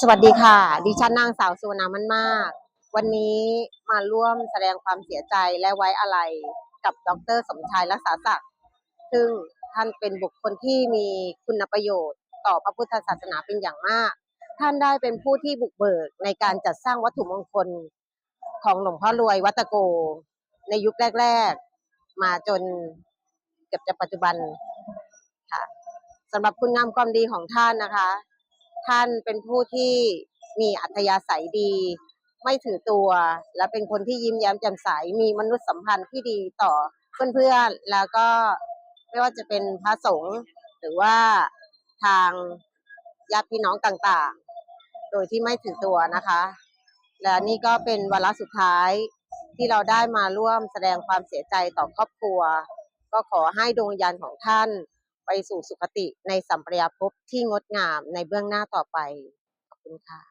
สวัสดีค่ะ ดิฉันนางสาวสุวรรณมันมาก วันนี้มาร่วมแสดงความเสียใจและไว้อาลัยกับดรสมชายรักษาศักดิ์ซึ่งท่านเป็นบุคคลที่มีคุณประโยชน์ ต่อพระพุทธศาสนาเป็นอย่างมาก ท่านได้เป็นผู้ที่บุกเบิกในการจัดสร้างวัตถุมงคลของหลวงพ่อรวยวัดตะโก ในยุคแรก ๆ มาจนเกือบจะปัจจุบัน สำหรับคุณงามความดีของท่านนะคะ ท่านเป็นผู้ที่มีอัธยาศัยดี ไม่ถือตัว และเป็นคนที่ยิ้มแย้มแจ่มใส มีมนุษยสัมพันธ์ที่ดีต่อเพื่อนๆ แล้วก็ไม่ว่าจะเป็นพระสงฆ์หรือว่าทางญาติพี่น้องต่างๆ โดยที่ไม่ถือตัวนะคะ และนี่ก็เป็นวาระสุดท้ายที่เราได้มาร่วมแสดงความเสียใจต่อครอบครัว ก็ขอให้ดวงวิญญาณของท่าน สู่สุคติในสัมปรายภพที่งดงามในเบื้องหน้าต่อไป ขอบคุณค่ะ